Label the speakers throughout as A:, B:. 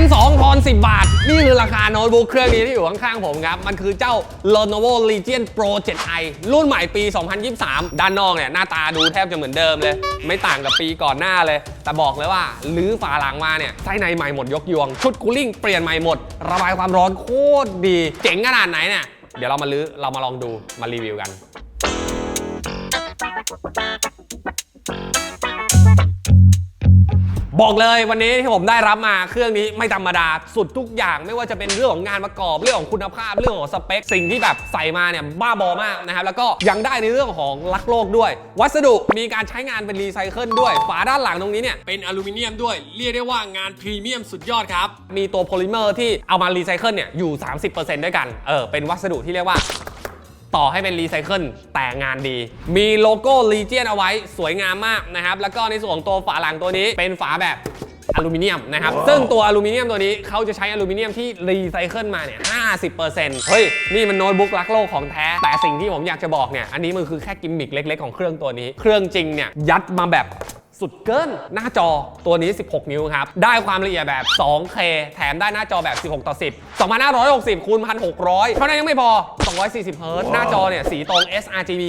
A: นสองทอน10 บาท นี่คือราคาโน้ตบุ๊กเครื่องนี้ที่อยู่ข้างๆผมครับ มันคือเจ้า Lenovo Legion Pro 7i รุ่นใหม่ปี 2023 ด้านนอกเนี่ยหน้าตาดูแทบจะเหมือนเดิมเลย ไม่ต่างกับปีก่อนหน้าเลย แต่บอกเลยว่าลื้อฝาหลังมาเนี่ยไส้ในใหม่หมดยกยวง ชุดคูลิ่งเปลี่ยนใหม่หมด ระบายความร้อนโคตรดี เจ๋งขนาดไหนเนี่ยเดี๋ยวเรามาลื้อเรามาลองดูมารีวิวกัน บอกเลยวันนี้ที่ผมได้รับมาเครื่องนี้ไม่ธรรมดาสุดทุกอย่างไม่ว่าจะเป็นเรื่องของงานประกอบเรื่องของคุณภาพเรื่องของสเปค สิ่งที่แบบใส่มาเนี่ยบ้าบอมากนะครับแล้วก็ยังได้ในเรื่องของรักโลกด้วย วัสดุมีการใช้งานเป็นรีไซเคิลด้วย ฝาด้านหลังตรงนี้เนี่ยเป็นอลูมิเนียมด้วย เรียกได้ว่างานพรีเมียมสุดยอดครับ มีตัวโพลิเมอร์ที่เอามารีไซเคิลเนี่ยอยู่ 30%ด้วยกันเออเป็นวัสดุที่เรียกว่า ต่อให้เป็นรีไซเคิลแต่งานดี มีโลโก้ลีเจียนเอาไว้สวยงามมากนะครับ แล้วก็ในส่วนของตัวฝาหลังตัวนี้เป็นฝาแบบอลูมิเนียมนะครับ ซึ่งตัวอลูมิเนียมตัวนี้เขาจะใช้อลูมิเนียมที่รีไซเคิลมาเนี่ย 50%เฮ้ย นี่มันโน้ตบุ๊กรักโลกของแท้ แต่สิ่งที่ผมอยากจะบอกเนี่ย อันนี้มันคือแค่กิมมิคเล็กๆของเครื่องตัวนี้ เครื่องจริงเนี่ยยัดมาแบบ สุดเกินหน้าจอตัวนี้ 16 นิ้วครับ ได้ความละเอียดแบบ 2K แถมได้หน้าจอแบบ 16 ต่อ 10 2560คูณ1600 เท่านั้นยังไม่พอ 240เฮิร์ตซ์หน้าจอเนี่ยสีตรง sRGB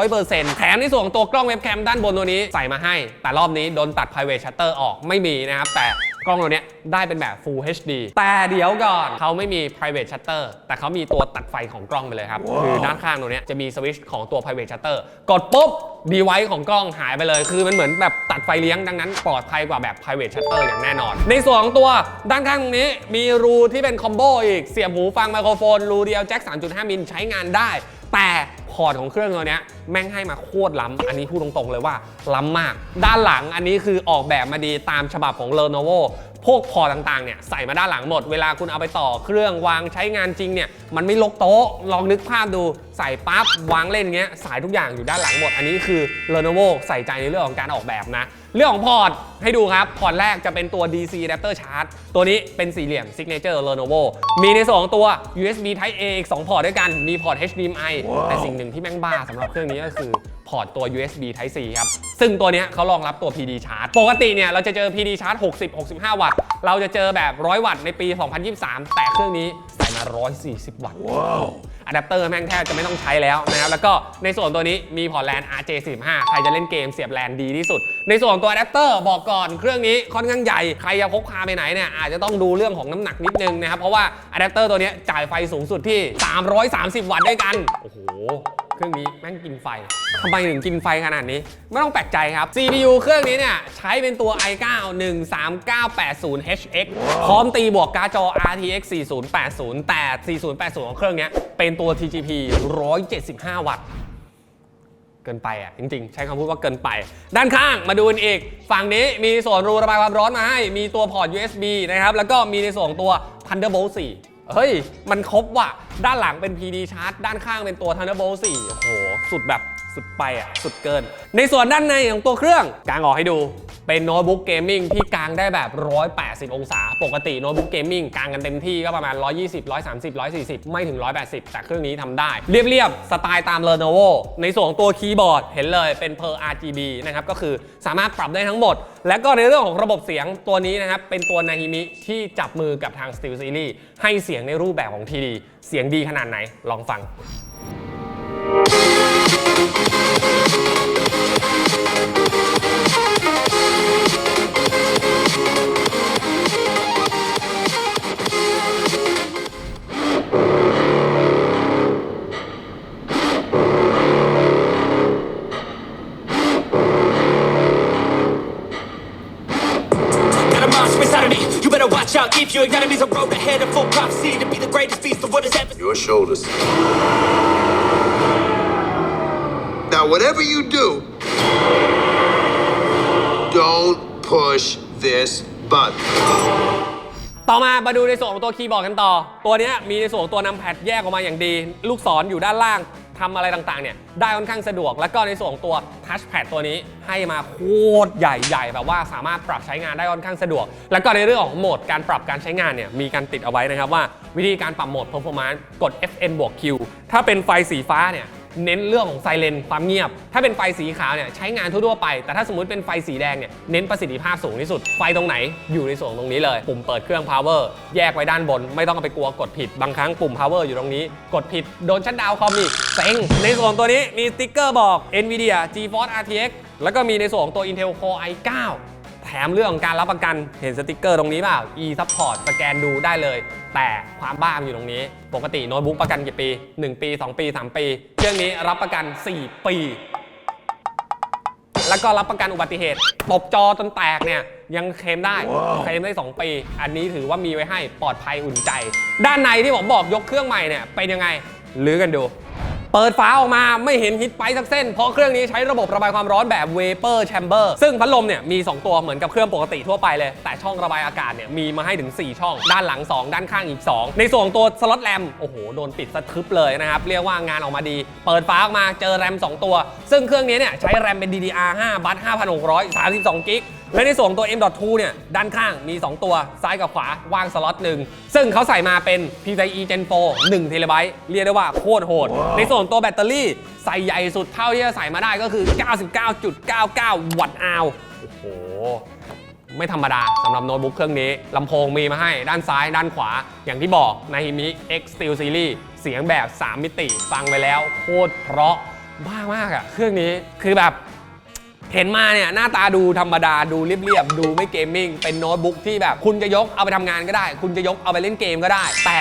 A: 100%แถมในส่วนของตัวกล้องเว็บแคมด้านบนตัวนี้ใส่มาให้ แต่รอบนี้โดนตัด private shutter ออกไม่มีนะครับแต่ กล้องตัวเนี้ยได้เป็นแบบ Full HD แต่เดี๋ยวก่อนเขาไม่มี private shutter แต่เขามีตัวตัดไฟของกล้องไปเลยครับ คือด้านข้างตัวเนี้ยจะมีสวิตช์ของตัว private shutter กดปุ๊บดีไว c e ของกล้องหายไปเลย คือมันเหมือนแบบตัดไฟเลี้ยงดังนั้นปลอดภัยกว่าแบบ private shutter อย่างแน่นอน ในส่วนของตัวด้านข้างตรงนี้มีรูที่เป็นคอมโบอีกเสียบหูฟังไมโครโฟนรูเดียวแจ็ค3.5มิลใช้งานได้ แต่พอ ร์ตของเครื่องตัวนี้แม่งให้มาโคตรล้ำอันนี้พูดตรงๆเลยว่าล้ำมาก ด้านหลังอันนี้คือออกแบบมาดีตามฉบับของ Lenovo พวกพอร์ตต่างๆเนี่ยใส่มาด้านหลังหมด เวลาคุณเอาไปต่อเครื่องวางใช้งานจริงเนี่ยมันไม่ลกโต๊ะ ลองนึกภาพดูใส่ปั๊บวางเล่นเงี้ยสายทุกอย่างอยู่ด้านหลังหมด อันนี้คือ Lenovo ใส่ใจในเรื่องของการออกแบบนะ เรื่องของพอร์ตให้ดูครับ พอร์ตแรกจะเป็นตัว DC adapter charge ตัวนี้เป็นสี่เหลี่ยม signature Lenovo มีในส่วนของตัว USB Type A อีก2พอร์ตด้วยกันมีพอร์ต HDMI แต่สิ่งหนึ่งที่แม่งบ้าสำหรับเครื่องนี้ก็คือ พอร์ตตัว USB Type C ครับ ซึ่งตัวเนี้ยเขารองรับตัว PD charge ปกติเนี่ยเราจะเจอ PD charge 60-65 วัตต์ เราจะเจอแบบ 100 วัตต์ในปี 2023 แต่เครื่องนี้ใส่มา 140 วัตต์อะแดปเตอร์แม่งแทบจะไม่ต้องใช้แล้วนะครับ แล้วก็ในส่วนตัวนี้มีพอร์ตแลน RJ45 ใครจะเล่นเกมเสียบแลนดีที่สุด ในส่วนของตัวอะแดปเตอร์บอกก่อนเครื่องนี้ค่อนข้างใหญ่ ใครจะพกพาไปไหนเนี่ยอาจจะต้องดูเรื่องของน้ำหนักนิดนึงนะครับ เพราะว่าอะแดปเตอร์ตัวเนี้ยจ่ายไฟสูงสุดที่ 330 วัตต์ด้วยกัน โอ้โห เครื่องนี้แม่งกินไฟทำไมถึงกินไฟขนาดนี้ ไม่ต้องแปลกใจครับ CPU เครื่องนี้เนี่ย ใช้เป็นตัว i9 13980HX พร้อมตีบวกการ์ดจอ RTX 4080 แต่ 4080 ของเครื่องนี้เป็นตัว TGP 175 วัตต์เกินไปอะจริงๆ ใช้คำพูดว่าเกินไป ด้านข้างมาดูกันอีก ฝั่งนี้มีส่วนรูระบายความร้อนมาให้ มีตัวพอร์ต USB นะครับ แล้วก็มีในส่วนของตัว Thunderbolt 4 เฮ้ย มันครบว่ะ ด้านหลังเป็น PD ชาร์จ ด้านข้างเป็นตัว Thunderbolt 4 โอ้โห สุดแบบ สุดไปอะสุดเกิน ในส่วนด้านในของตัวเครื่องกางออกให้ดูเป็นโน้ตบุ๊กเกมมิ่งที่กางได้แบบ 180 องศา ปกติโน้ตบุ๊กเกมมิ่งกางกันเต็มที่ก็ประมาณ 120 130 140 ไม่ถึง 180 แต่เครื่องนี้ทำได้ เรียบๆ สไตล์ตาม Lenovo ในส่วนของตัวคีย์บอร์ดเห็นเลยเป็น per RGB นะครับ ก็คือสามารถปรับได้ทั้งหมด และก็ในเรื่องของระบบเสียงตัวนี้นะครับ เป็นตัว Nahimi ที่จับมือกับทาง Steel Series ให้เสียงในรูปแบบของ TD เสียงดีขนาดไหนลองฟัง
B: Me. You better watch out. If your enemy's a road ahead of full prophecy to be the greatest beast the world has ever.
C: Your shoulders. Now, whatever you do, don't push this button.
A: ต่อมามาดูในส่วนของตัวคีย์บอร์ดกันต่อ ตัวนี้มีในส่วนของตัวนำแพดแยกออกมาอย่างดี ลูกศรอยู่ด้านล่างทำอะไรต่างๆเนี่ยได้ค่อนข้างสะดวก แล้วก็ในส่วนของตัวทัชแพดตัวนี้ให้มาโคตรใหญ่ๆแบบว่าสามารถปรับใช้งานได้ค่อนข้างสะดวก แล้วก็ในเรื่องของโหมดการปรับการใช้งานเนี่ยมีการติดเอาไว้นะครับว่า วิธีการปรับโหมด performance กด FN บวก Q ถ้าเป็นไฟสีฟ้าเนี่ย เน้นเรื่องของไซเรนความเงียบ ถ้าเป็นไฟสีขาวเนี่ยใช้งานทั่วๆไป แต่ถ้าสมมติเป็นไฟสีแดงเนี่ยเน้นประสิทธิภาพสูงที่สุด ไฟตรงไหนอยู่ในส่วนตรงนี้เลย ปุ่มเปิดเครื่อง power แยกไว้ด้านบน ไม่ต้องเอาไปกลัวกดผิด บางครั้งปุ่ม power อยู่ตรงนี้ กดผิดโดนชัดดาวคอมอีกเซ็งในส่วนตัวนี้มีสติ๊กเกอร์บอก NVIDIA GeForce RTX แล้วก็มีในส่วนของตัว Intel Core i9 แถมเรื่องของการรับประกันเห็นสติกเกอร์ตรงนี้เปล่า e support สแกนดูได้เลย แต่ความบ้ามันอยู่ตรงนี้ ปกติโน้ตบุ๊กประกันกี่ปี 1 ปี 2 ปี 3 ปี เครื่องนี้รับประกัน 4 ปี แล้วก็รับประกันอุบัติเหตุตบจอจนแตกเนี่ยยังเคลมได้ เคลมได้ 2 ปี อันนี้ถือว่ามีไว้ให้ปลอดภัยอุ่นใจ ด้านในที่ผมบอกยกเครื่องใหม่เนี่ยเป็นยังไงลื้อกันดู เปิดฝาออกมาไม่เห็นฮิตไปสักเส้น เพราะเครื่องนี้ใช้ระบบระบายความร้อนแบบ Vapor Chamber ซึ่งพัดลมเนี่ยมี 2 ตัวเหมือนกับเครื่องปกติทั่วไปเลย แต่ช่องระบายอากาศเนี่ยมีมาให้ถึง 4 ช่อง ด้านหลัง 2 ด้านข้างอีก 2 ในส่วนตัวสล็อตแรมโอ้โหโดนปิดสะทึบเลยนะครับ เรียกว่างานออกมาดี เปิดฝาออกมาเจอแรม 2 ตัว ซึ่งเครื่องนี้เนี่ยใช้แรมเป็น DDR5 บัต5,600 32กิก และในส่วนของตัว M.2 เนี่ยด้านข้างมี 2 ตัวซ้ายกับขวาว่างสล็อตหนึ่งซึ่งเขาใส่มาเป็น PCIe Gen 4 1 t b เรียกได้ว่าโคตรโหด ในส่วนตัวแบตเตอรี่ใส่ใหญ่สุดเท่าที่จะใส่มาได้ก็คือ 99.99 วัตต์อาวโอ้โหไม่ธรรมดาสำหรับโน้ตบุ๊กเครื่องนี้ลำโพงมีมาให้ด้านซ้ายด้านขวา อย่างที่บอกในฮิมิ X Steel Series เสียงแบบ 3 มิติ ฟังไปแล้ว โคตรเพราะบ้ามากอะเครื่องนี้คือแบบ เห็นมาเนี่ยหน้าตาดูธรรมดาดูเรียบๆดูไม่เกมมิ่งเป็นโน้ตบุ๊กที่แบบ คุณจะยกเอาไปทำงานก็ได้ คุณจะยกเอาไปเล่นเกมก็ได้ แต่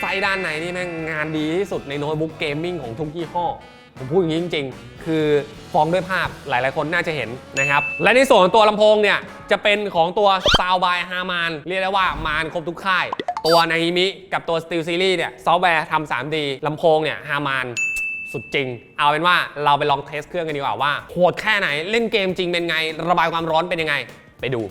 A: ไส้ด้านในนี่แม่งงานดีที่สุดในโน้ตบุ๊กเกมมิ่งของทุกยี่ห้อผมพูดอย่างนี้จริงๆ คือฟ้องด้วยภาพหลายๆ คนน่าจะเห็นนะครับ และในส่วนตัวลำโพงเนี่ย จะเป็นของตัว Sound by Harman เรียกได้ว่ามานครบทุกค่าย ตัวนาฮิมิกับตัว Steel Series เนี่ยซอฟต์แวร์ทำ 3D ลำโพงเนี่ย Harman สุดจริง เอาเป็นว่าเราไปลองเทสเครื่องกันดีกว่าว่าโหดแค่ไหนเล่นเกมจริงเป็นไง ระบายความร้อนเป็นยังไง ไปดู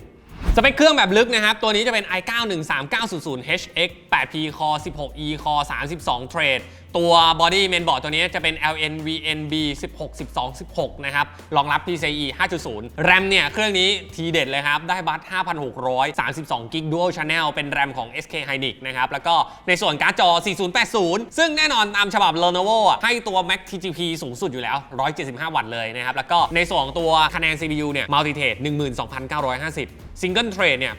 A: สเปคเครื่องแบบลึกนะครับ ตัวนี้จะเป็น i9 13900 HX 8P Core 16E Core 32 Thread ตัว Body Mainboard ตัวนี้จะเป็น LN VNB 16 12 16 นะครับ รองรับ PCIe 5.0 แรมเนี่ย เครื่องนี้ทีเด็ดเลยครับ ได้บัต5,632กิก Dual Channel เป็นแรมของ SK Hynix นะครับ แล้วก็ในส่วนการ์ดจอ 4080 ซึ่งแน่นอนตามฉบับ Lenovo ให้ตัว Max TGP สูงสุดอยู่แล้ว 175 วัตต์เลยนะครับ แล้วก็ในส่วนของตัวคะแนน CPU เนี่ย Multi-Thread 12,950ซิงเกิลเทรดเนี่ย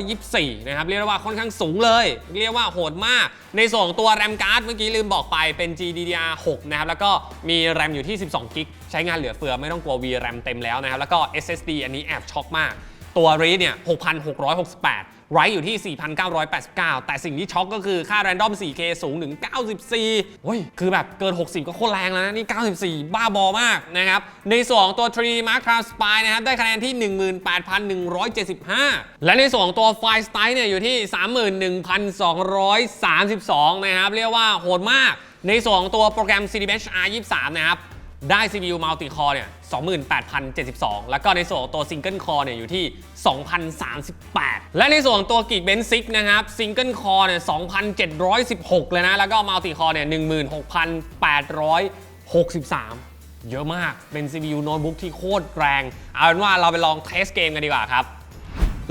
A: 824 นะครับ เรียกว่าค่อนข้างสูงเลย เรียกว่าโหดมาก ในส่วนของตัวแรมการ์ดเมื่อกี้ลืมบอกไปเป็น GDDR6 นะครับ แล้วก็มีแรมอยู่ที่ 12กิกใช้งานเหลือเฟือไม่ต้องกลัว VRAM เต็มแล้วนะครับ แล้วก็ SSD อันนี้แอบช็อกมาก ตัว r e a เนี่ย 6,668 ไรอยู่ที่ 4,989 แต่สิ่งที่ช็อกก็คือค่า Random 4K สูงถึง 94เฮ้ยคือแบบเกิน 60 ก็โคตรแรงแล้วนะนี่ 94 บ้าบอมากนะครับในส่วนของตัว 3D Mark Cloud Spy นะครับได้คะแนนที่ 18,175 และในส่วนของตัวไฟล์ Style เนี่ยอยู่ที่ 31,232 นะครับเรียกว่าโหดมากในส่วนของตัวโปรแกรม Cinebench R23 นะครับ ได้ CPU Multi Core เนี่ย 28,072 แล้วก็ในส่วนของตัว Single Core เนี่ยอยู่ที่ 2,038 และในส่วนของตัว Geekbench 6 นะครับ Single Core เนี่ย 2,716 เลยนะ แล้วก็ Multi Core เนี่ย 16,863 เยอะมาก เป็น CPU โน้ตบุ๊กที่โคตรแรง เอาเป็นว่าเราไปลองเทสเกมกันดีกว่าครับ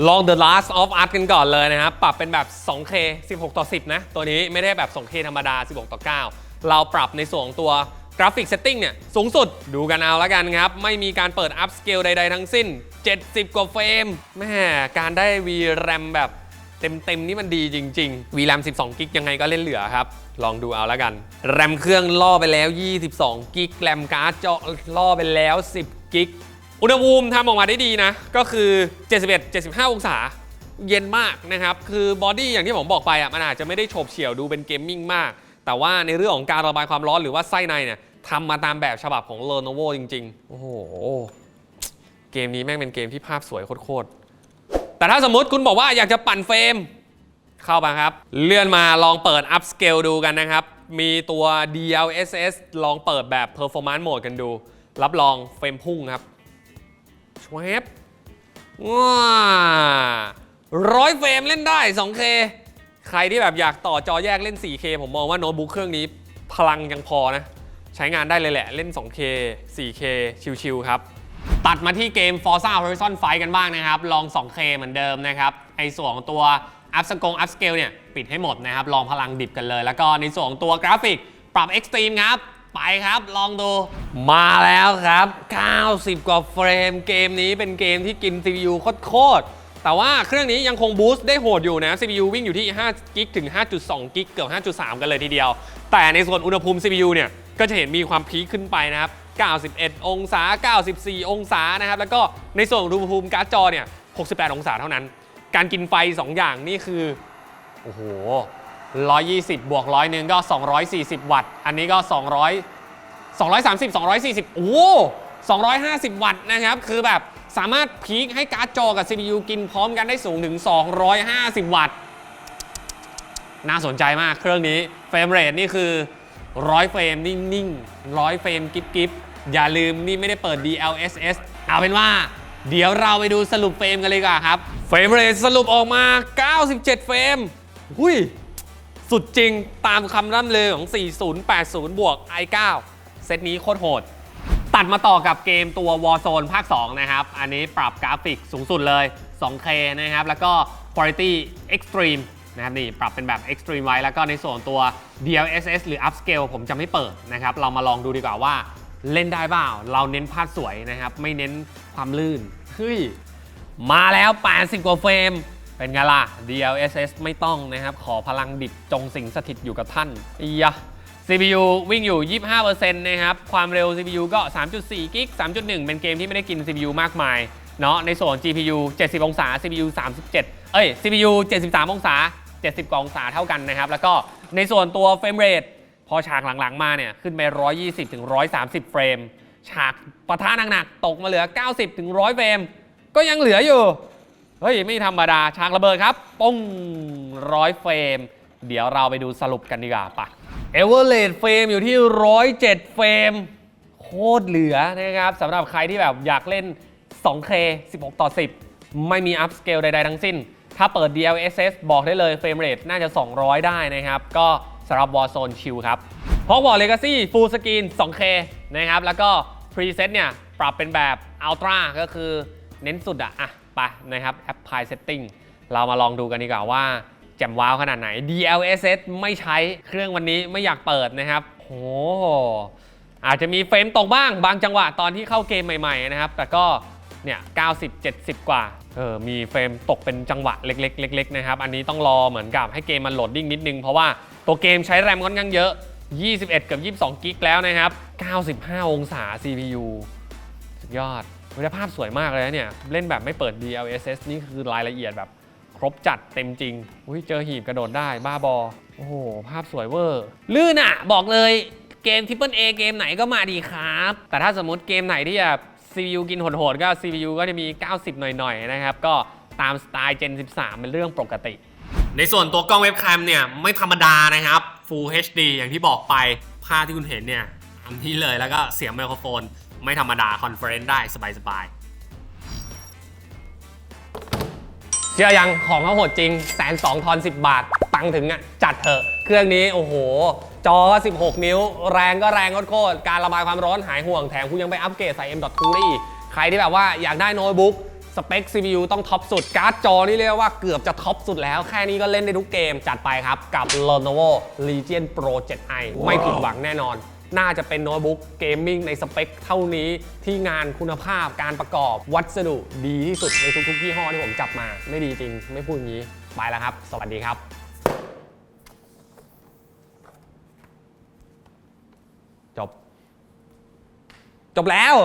A: ลอง The Last of Us กันก่อนเลยนะครับ ปรับเป็นแบบ 2K 16 ต่อ 10 นะ ตัวนี้ไม่ได้แบบ 2K ธรรมดา 16 ต่อ 9 เราปรับในส่วนของตัว ราฟิกเซตติ้งเนี่ยสูงสุดดูกันเอาล้วกันครับ ไม่มีการเปิดอัพสเกลใด ๆ ทั้งสิ้น 70 กว่าเฟรมแม่การได้ VRAM แบบเต็ม ๆ นี่มันดีจริง ๆ VRAM 12 กิกยังไงก็เล่นเหลือครับ ลองดูเอาล้วกันแรมเครื่องล่อไปแล้ว 22 กิกแรมการ์ดจอล่อไปแล้ว 10 กิกอุณหภูมิทำออกมาได้ดีนะ ก็คือ 71-75 องศาเย็นมากนะครับ คือบอดี้อย่างที่ผมบอกไปอะมันอาจจะไม่ได้โฉบเฉี่ยวดูเป็นเกมมิ่งมาก แต่ว่าในเรื่องของการระบายความร้อนหรือว่าไส้ในเนี่ย ทำมาตามแบบฉบับของ Lenovo จริง ๆ โอ้โห เกมนี้แม่งเป็นเกมที่ภาพสวยโคตรๆ แต่ถ้าสมมติคุณบอกว่าอยากจะปั่นเฟรม เข้ามาครับ เลื่อนมาลองเปิด up scale ดูกันนะครับ มีตัว DLSS ลองเปิดแบบ performance mode กันดู รับรองเฟรมพุ่งครับชวบว้าร้อยเฟรมเล่นได้ 2K ใครที่แบบอยากต่อจอแยกเล่น 4K ผมมองว่าโน้ตบุ๊กเครื่องนี้พลังยังพอนะ ใช้งานได้เลยแหละ เล่น 2K 4K ชิวๆครับตัดมาที่เกม Forza Horizon 5 กันบ้างนะครับ ลอง 2K เหมือนเดิมนะครับไอส่วนของตัวอัพสกงอัพสเกลเนี่ยปิดให้หมดนะครับ ลองพลังดิบกันเลย แล้วก็ในส่วนของตัวกราฟิกปรับ Extreme ครับ ไปครับ ลองดู มาแล้วครับ 90 กว่าเฟรม เกมนี้เป็นเกมที่กิน CPU โคตรแต่ว่าเครื่องนี้ยังคงบูสต์ได้โหดอยู่นะ CPU วิ่งอยู่ที่5กิกถึง 5.2กิกเกือบ5.3 กันเลยทีเดียว แต่ในส่วนอุณหภูมิ CPU เนี่ย ก็จะเห็นมีความพีคขึ้นไปนะครับ 91 องศา 94 องศานะครับ แล้วก็ในส่วนอุณหภูมิการ์ดจอเนี่ย 68 องศาเท่านั้น การกินไฟ 2 อย่างนี่คือ โอ้โห 120 บวกร้อยหนึ่งก็ 240 วัตต์ อันนี้ก็ 200 230 240 โอ้โห250 วัตต์นะครับ คือแบบสามารถพีคให้การ์ดจอกับ CPU กินพร้อมกันได้สูงถึง 250 วัตต์ น่าสนใจมากเครื่องนี้เฟรมเรทนี่คือ 100เฟรมนิ่งๆ100เฟรมกิฟกิฟอย่าลืมนี่ไม่ได้เปิด DLSS เอาเป็นว่า เดี๋ยวเราไปดูสรุปเฟรมกันเลยกว่าครับ เฟรมเรทสรุปออกมา 97 เฟรมหุยสุดจริงตามคำร่ำลือของ 4080 บวก i9 เซตนี้โคตรโหด ตัดมาต่อกับเกมตัว Warzone ภาค 2 นะครับ อันนี้ปรับกราฟิกสูงสุดเลย 2K นะครับ แล้วก็ Quality Extreme นะครับนี่ปรับเป็นแบบ Extreme ไว้แล้วก็ในส่วนตัว DLSS หรือ Upscale ผมจะไม่เปิดนะครับ เรามาลองดูดีกว่าว่าเล่นได้เปล่า เราเน้นภาพสวยนะครับ ไม่เน้นความลื่นเฮ้ยมาแล้ว 80 กว่าเฟรม เป็นไงล่ะ DLSS ไม่ต้องนะครับ ขอพลังดิบจงสิงสถิตอยู่กับท่านอียะ CPU วิ่งอยู่ 25%นะครับ ความเร็ว CPU ก็ 3.4 กิก 3.1 เป็นเกมที่ไม่ได้กิน CPU มากมาย เนาะ ในส่วน GPU 70 องศา CPU 37 เอ้ย CPU 73 องศา 70กองศาเท่ากันนะครับ แล้วก็ในส่วนตัวเฟรมเรทพอฉากหลังๆมาเนี่ยขึ้นไป 120ถึง130 เฟรม ฉากปะทะหนักๆตกมาเหลือ 90ถึง100 เฟรม ก็ยังเหลืออยู่ เฮ้ย ไม่ธรรมดา ฉากระเบิดครับปุ้งร้อยเฟรม เดี๋ยวเราไปดูสรุปกันดีกว่าปะเอเวอร์เลดเฟรมอยู่ที่ 107 เฟรม โคตรเหลือนะครับสำหรับใครที่แบบอยากเล่น 2K 16 ต่อ 10 ไม่มีอัพสเกลใดๆทั้งสิ้น ถ้าเปิด DLSS บอกได้เลยเฟรมเรทน่าจะ 200 ได้นะครับ ก็สำหรับ Warzone ชิลครับพอกบอก Legacy Full Screen 2K นะครับ แล้วก็ Preset เนี่ย ปรับเป็นแบบ Ultra ก็คือเน้นสุดอะอะไปนะครับ Apply Setting เรามาลองดูกันดีกว่าว่าแจ่มว้าวขนาดไหน DLSS ไม่ใช้เครื่องวันนี้ไม่อยากเปิดนะครับโหอาจจะมีเฟรมตกบ้างบางจังหวะตอนที่เข้าเกมใหม่ๆนะครับ แต่ก็ เนี่ย90 70 กว่าเออมีเฟรมตกเป็นจังหวะเล็กๆเล็กๆนะครับ อันนี้ต้องรอเหมือนกับให้เกมมันโหลดดิ้งนิดนึง เพราะว่าตัวเกมใช้แรมค่อนข้างเยอะ 21 กับ 22 กิกแล้วนะครับ 95 องศา CPU สุดยอดคุณภาพสวยมากเลยนะเนี่ย เล่นแบบไม่เปิด DLSS นี่คือรายละเอียดแบบครบจัดเต็มจริง อุ้ยเจอหีบกระโดดได้บ้าบอ โอ้โห ภาพสวยเวอร์ ลื่นอะบอกเลยเกม Triple A เกมไหนก็มาดีครับ แต่ถ้าสมมติเกมไหนที่แบบ CPU กินโหดๆก็ CPU ก็จะมี 90 หน่อยๆนะครับ ก็ตามสไตล์ Gen 13 เป็นเรื่องปกติ ในส่วนตัวกล้องเว็บแคมเนี่ย ไม่ธรรมดานะครับ Full HD อย่างที่บอกไป ภาพที่คุณเห็นเนี่ยตามนี้เลยแล้วก็เสียงไมโครโฟน ไม่ธรรมดาคอนเฟอเรนซ์ได้สบายๆเชื่อยังของเขาโหดจริงแสนสองทอน10บาท ตังถึงอะจัดเถอะ เครื่องนี้โอ้โห จอก็16 นิ้ว แรงก็แรงโคตรๆการระบายความร้อนหายห่วงแถมคุณยังไปอัปเกรดใส่ M.2 ได้อีก ใครที่แบบว่าอยากได้โน้ตบุ๊กสเปค CPU ต้องท็อปสุด การ์ดจอนี่เรียกว่าเกือบจะท็อปสุดแล้ว แค่นี้ก็เล่นได้ทุกเกม จัดไปครับ กับ Lenovo Legion Pro 7i ไม่ผิดหวังแน่นอน น่าจะเป็นโน้ตบุ๊กเกมมิ่งในสเปคเท่านี้ที่งานคุณภาพการประกอบวัสดุดีที่สุดในทุกๆยี่ห้อที่ผมจับมา ไม่ดีจริง ไม่พูดอย่างนี้ ไปแล้วครับ สวัสดีครับ จบแล้ว